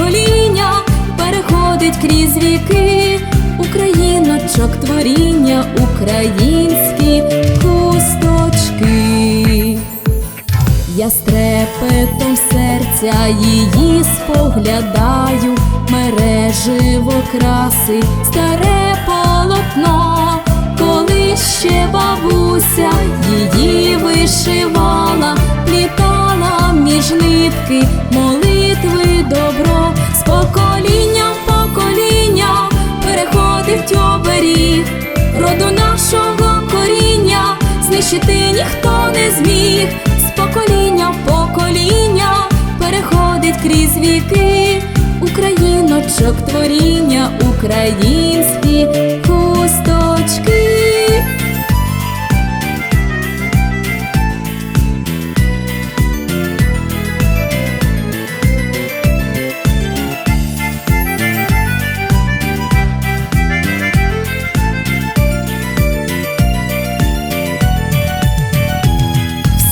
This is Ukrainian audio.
покоління переходить крізь віки, Україночок творіння, українські хусточки. Я з трепетом серця її споглядаю, мереживо краси, старе полотно, коли ще бабуся її вишивала, плітала між нитки, знищити ніхто не зміг, з покоління в покоління переходить крізь віки, Україночок творіння, українські хусточки.